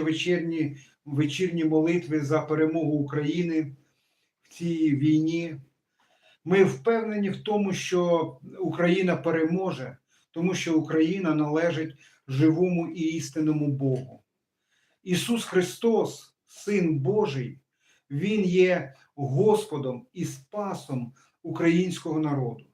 вечірні, вечірні молитви за перемогу України в цій війні. Ми впевнені в тому, що Україна переможе, тому що Україна належить живому і істинному Богу. Ісус Христос, Син Божий, Він є Господом і Спасом українського народу.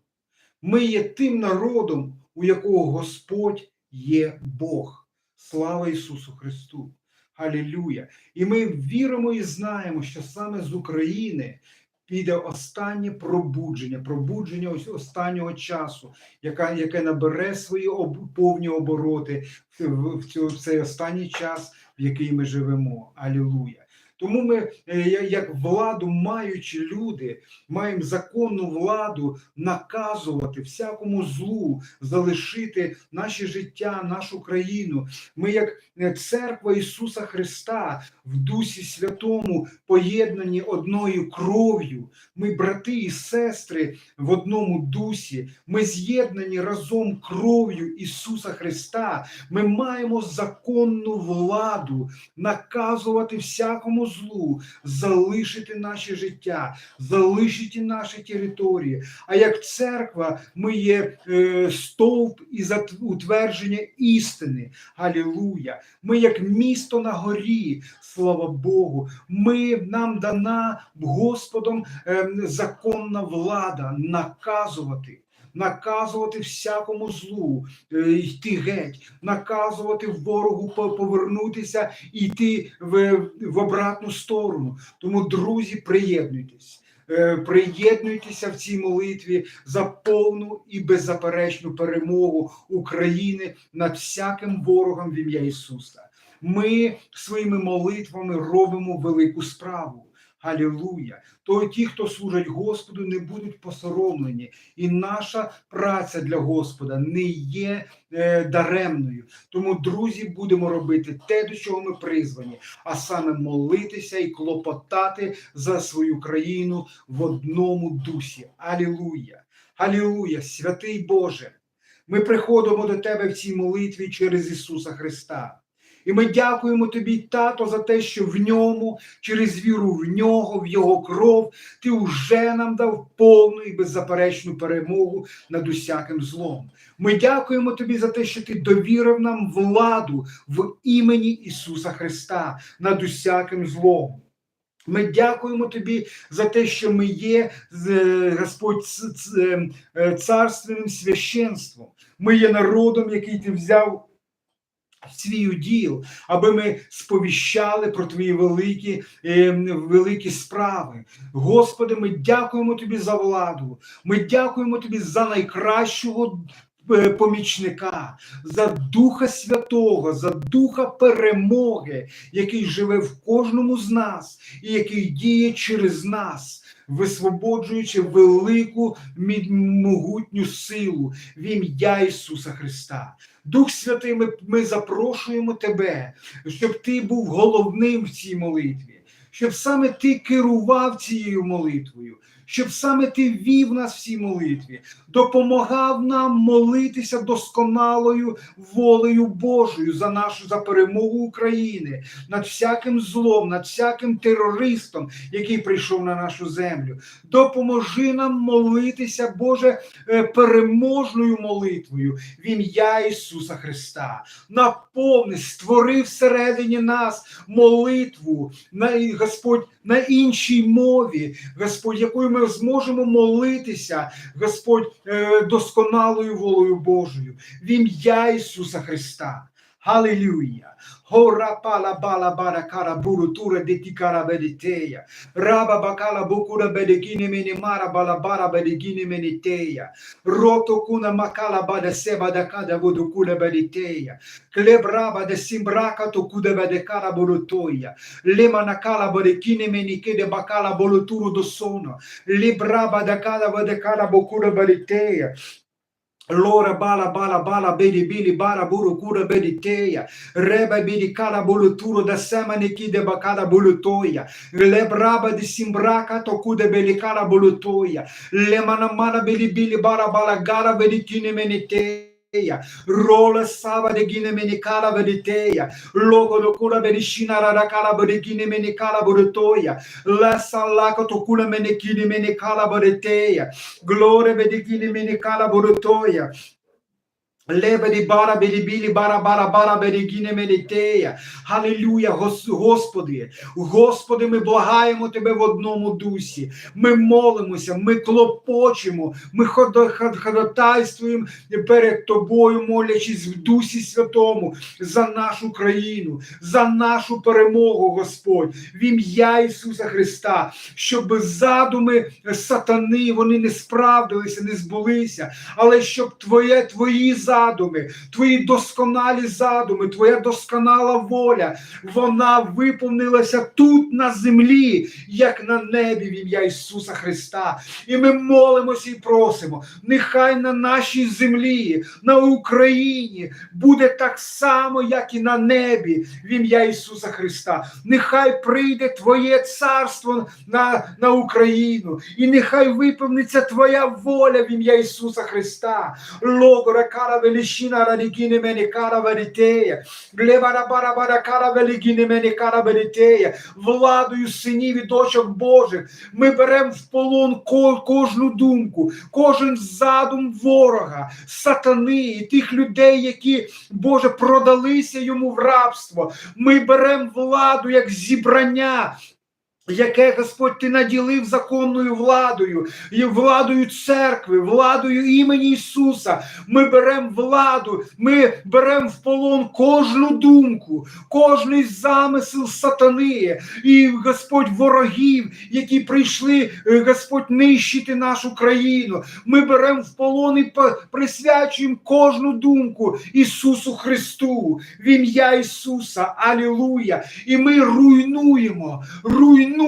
Ми є тим народом, у якого Господь є Бог. Слава Ісусу Христу! Халілюя! І ми віримо і знаємо, що саме з України піде останнє пробудження, пробудження ось останнього часу, яка, яке набере свої об, повні обороти в, в, в, в цей останній час, в який ми живемо. Алілуя! Тому ми, е, як владу маючі люди, маємо законну владу наказувати всякому злу, залишити наше життя, нашу країну. Ми, як е, церква Ісуса Христа, в Дусі Святому, поєднані одною кров'ю. Ми, брати і сестри, в одному дусі. Ми з'єднані разом кров'ю Ісуса Христа. Ми маємо законну владу наказувати всякому злу, залишити наше життя, залишити наші території. А як церква, ми є е, стовп і утвердження істини. Алілуя! Ми як місто на горі, слава Богу. Ми нам дана Господом е, законна влада наказувати. Наказувати всякому злу, е, йти геть, наказувати ворогу по- повернутися і йти в, в обратну сторону. Тому, друзі, приєднуйтесь. Е, Приєднуйтеся в цій молитві за повну і беззаперечну перемогу України над всяким ворогом в ім'я Ісуса. Ми своїми молитвами робимо велику справу. Галілуя! То ті, хто служать Господу, не будуть посоромлені, і наша праця для Господа не є е, даремною. Тому, друзі, будемо робити те, до чого ми призвані, а саме молитися і клопотати за свою країну в одному дусі. Алілуя! Алілуя! Святий Боже! Ми приходимо до Тебе в цій молитві через Ісуса Христа. І ми дякуємо тобі, тато, за те, що в ньому, через віру в нього, в його кров, ти вже нам дав повну і беззаперечну перемогу над усяким злом. Ми дякуємо тобі за те, що ти довірив нам владу в імені Ісуса Христа над усяким злом. Ми дякуємо тобі за те, що ми є Господь ц- ц- е, царственним священством. Ми є народом, який ти взяв свій уділ, аби ми сповіщали про твої великі, е, великі справи. Господи, ми дякуємо тобі за владу. Ми дякуємо тобі за найкращого. е, Помічника за Духа Святого, за Духа перемоги, який живе в кожному з нас і який діє через нас, висвободжуючи велику могутню силу в ім'я Ісуса Христа. Дух Святий, ми, ми запрошуємо Тебе, щоб Ти був головним в цій молитві, щоб саме Ти керував цією молитвою, щоб саме Ти вів нас в цій молитві, допомагав нам молитися досконалою волею Божою за нашу за перемогу України над всяким злом, над всяким терористом, який прийшов на нашу землю. Допоможи нам молитися, Боже, е, переможною молитвою в ім'я Ісуса Христа. Наповни, створи всередині нас молитву на Господь на іншій мові, Господь, якою ми зможемо молитися, Господь, е, досконалою волею Божою в ім'я Ісуса Христа. Халилюя. Бала бара кара бурутура деті кара бедитея. Раба бакала букура бедекіне мені мара бала бара бедекіне мені тея. Рото куна макала бада себа да када воду куна бедитея. Клеб раба de simbraka to kude bedekara bolutoya. Lema nakala bodekine menike de bakala boluturu do sono. Libraba da kala bedekara bokura bediteya. Lora bala bala bala bedi bili bara buru kura bediteya. Reba bidi kala boluturo da sema neki de bakala bolutoya. Lebraba de simbraka to kude bulu bolutoya. Le mana bili bili bara bala gara bedikine menite. Rola Sava de Gine Menicala Veriteia, Logo do Cura Berishina Radakala Berigine Menicala Buritoia, La Salaca Tocula Menekine Menicala Buriteia, Glória Bedigine Menicala Buritoia, Лебеді бара белібілі бара медитея. Халилюя, Господи. Господи, ми благаємо Тебе в одному дусі. Ми молимося, ми клопочемо, ми ходатайствуємо перед Тобою, молячись в Дусі Святому за нашу країну, за нашу перемогу, Господь, в ім'я Ісуса Христа, щоб задуми сатани вони не справдилися, не збулися, але щоб твоє, твої задуми, твої досконалі задуми, твоя досконала воля, вона виповнилася тут на землі, як на небі в ім'я Ісуса Христа. І ми молимося і просимо, нехай на нашій землі, на Україні буде так само, як і на небі, в ім'я Ісуса Христа. Нехай прийде Твоє царство на, на Україну, і нехай виповниться Твоя воля в ім'я Ісуса Христа. Логора кара величина радикіне мене кара веритея. Глебара бара бара кара великіне мене кара. Владою синів і дочок Божих ми беремо в полон кожну думку, кожен задум ворога, сатани і тих людей, які, Боже, продалися йому в рабство. Ми беремо владу як зібрання. Яке Господь ти наділив законною владою, і владою церкви, владою імені Ісуса. Ми беремо владу, ми беремо в полон кожну думку, кожний замисел сатани і Господь ворогів, які прийшли, е, Господь, нищити нашу країну. Ми беремо в полон і присвячуємо кожну думку Ісусу Христу, в ім'я Ісуса. Алілуя! І ми руйнуємо, руйнуємо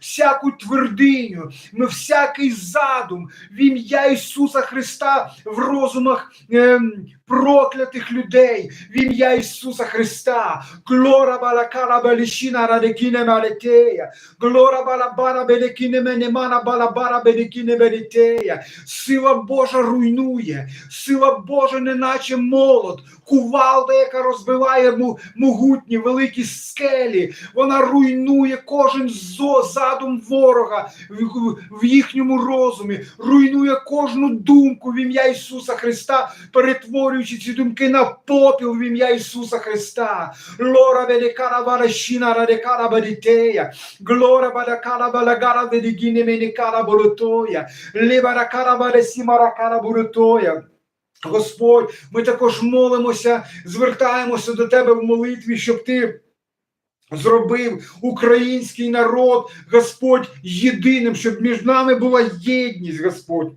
всяку твердиню, ми всякий задум в ім'я Ісуса Христа в розумах ем, проклятих людей, в ім'я Ісуса Христа. Глора балакара белішіна радикіне малетея, глора балабара белекіне менемана балабара белекіне белетея. Сила Божа руйнує, сила Божа, неначе молот, кувалда, яка розбиває могутні великі скелі. Вона руйнує кожен задум ворога в, їхньому розумі, руйнує кожну думку в ім'я Ісуса Христа, перетворюючи ці думки на попіл в ім'я Ісуса Христа. Лора великара варашіна радикара барітея, глора балакара балагара великіне менікара болотоя, либаракара варесімаракара болотоя. Господь, ми також молимося, звертаємося до Тебе в молитві, щоб Ти зробив український народ, Господь, єдиним, щоб між нами була єдність, Господь.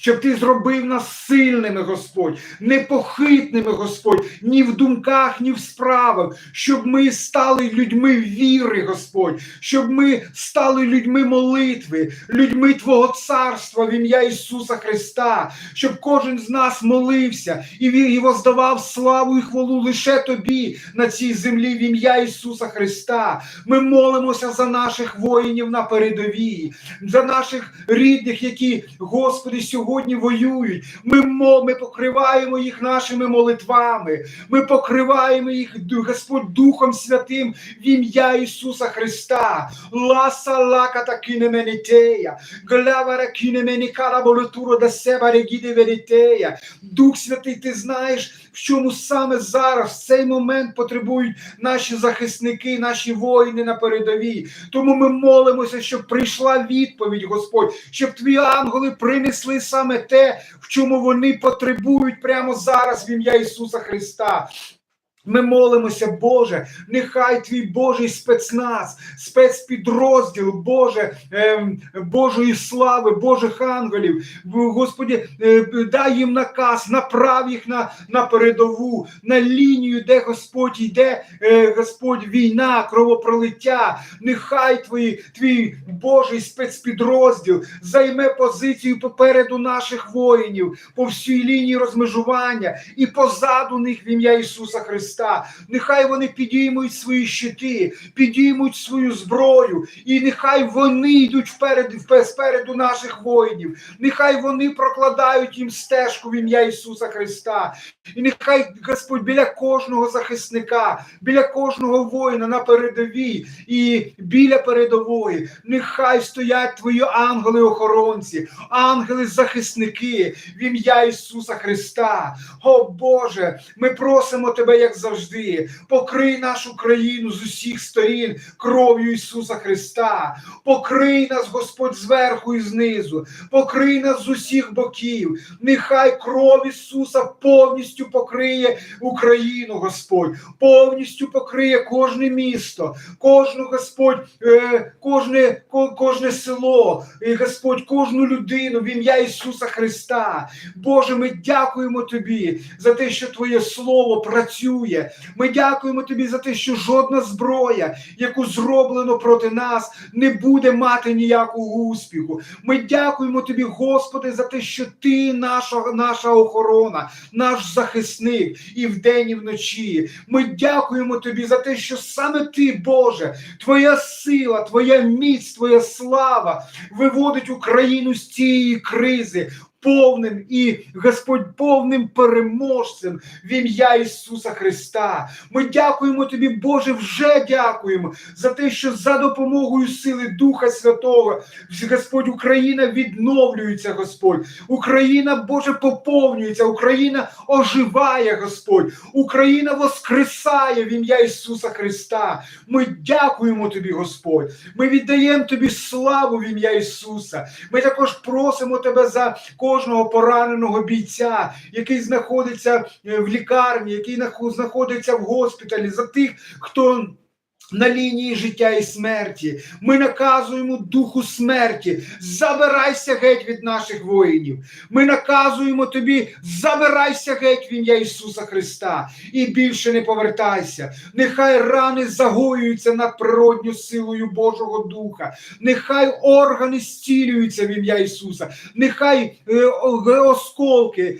Щоб ти зробив нас сильними, Господь, непохитними, Господь, ні в думках, ні в справах, щоб ми стали людьми віри, Господь, щоб ми стали людьми молитви, людьми Твого царства в ім'я Ісуса Христа, щоб кожен з нас молився і воздавав славу і хвалу лише Тобі на цій землі в ім'я Ісуса Христа. Ми молимося за наших воїнів на передовій, за наших рідних, які, Господи, сьогодні воюють. Ми, ми покриваємо їх нашими молитвами. Ми покриваємо їх, Господь, Духом Святим в ім'я Ісуса Христа. Ласа лака та кинеменітея, глявара кинеменікара болотуро да себе регіде верітея. Дух Святий, ти знаєш, в чому саме зараз, в цей момент потребують наші захисники, наші воїни на передовій. Тому ми молимося, щоб прийшла відповідь, Господь, щоб твій ангели принесли саме те, в чому вони потребують прямо зараз в ім'я Ісуса Христа. Ми молимося, Боже, нехай твій Божий спецназ, спецпідрозділ, Боже, ем, Божої слави, Божих ангелів, Господі, е, дай їм наказ, направ їх на, на передову, на лінію, де Господь йде, е, Господь, війна, кровопролиття. Нехай твої, твій Божий спецпідрозділ займе позицію попереду наших воїнів по всій лінії розмежування і позаду них в ім'я Ісуса Христа. Христа. Нехай вони підіймуть свої щити, підіймуть свою зброю, і нехай вони йдуть вперед, впе- спереду наших воїнів. Нехай вони прокладають їм стежку в ім'я Ісуса Христа. І нехай Господь біля кожного захисника, біля кожного воїна на передовій і біля передової, нехай стоять твої ангели-охоронці, ангели-захисники в ім'я Ісуса Христа. О Боже, ми просимо Тебе, як завжди, покрий нашу країну з усіх сторін кров'ю Ісуса Христа. Покрий нас, Господь, зверху і знизу, покрий нас з усіх боків. Нехай кров Ісуса повністю покриє Україну, Господь, повністю покриє кожне місто, кожну Господь, е, кожне, кожне село, Господь, кожну людину в ім'я Ісуса Христа. Боже, ми дякуємо Тобі за те, що Твоє Слово працює. Ми дякуємо Тобі за те, що жодна зброя, яку зроблено проти нас, не буде мати ніякого успіху. Ми дякуємо Тобі, Господи, за те, що Ти наша, наша охорона, наш захисник і вдень, і вночі. Ми дякуємо Тобі за те, що саме Ти, Боже, Твоя сила, Твоя міць, Твоя слава виводить Україну з цієї кризи. Повним і Господь повним переможцем в ім'я Ісуса Христа. Ми дякуємо Тобі, Боже, вже дякуємо за те, що за допомогою сили Духа Святого, Господь, Україна відновлюється, Господь. Україна, Боже, поповнюється, Україна оживає, Господь, Україна воскресає в ім'я Ісуса Христа. Ми дякуємо Тобі, Господь. Ми віддаємо Тобі славу в ім'я Ісуса. Ми також просимо Тебе за кожного пораненого бійця, який знаходиться е, в лікарні, який знаходиться в госпіталі, за тих, хто. На лінії життя і смерті ми наказуємо духу смерті, забирайся геть від наших воїнів. Ми наказуємо тобі, забирайся геть в ім'я Ісуса Христа і більше не повертайся. Нехай рани загоюються над природню силою Божого Духа. Нехай органи зцілюються в ім'я Ісуса. Нехай е, осколки,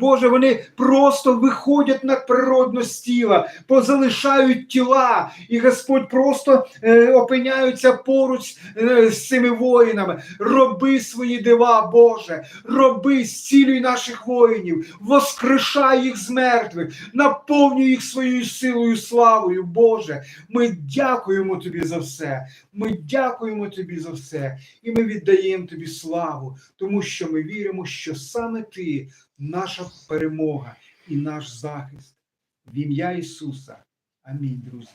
Боже, вони просто виходять надприродно з тіла, позалишають тіла, і Господь просто е, опиняються поруч е, з цими воїнами. Роби свої дива, Боже, роби, зцілюй наших воїнів, воскрешай їх з мертвих, наповнюй їх своєю силою, славою, Боже. Ми дякуємо Тобі за все. Ми дякуємо Тобі за все, і ми віддаємо Тобі славу, тому що ми віримо, що саме Ти наша перемога і наш захист. В ім'я Ісуса. Амінь, друзі.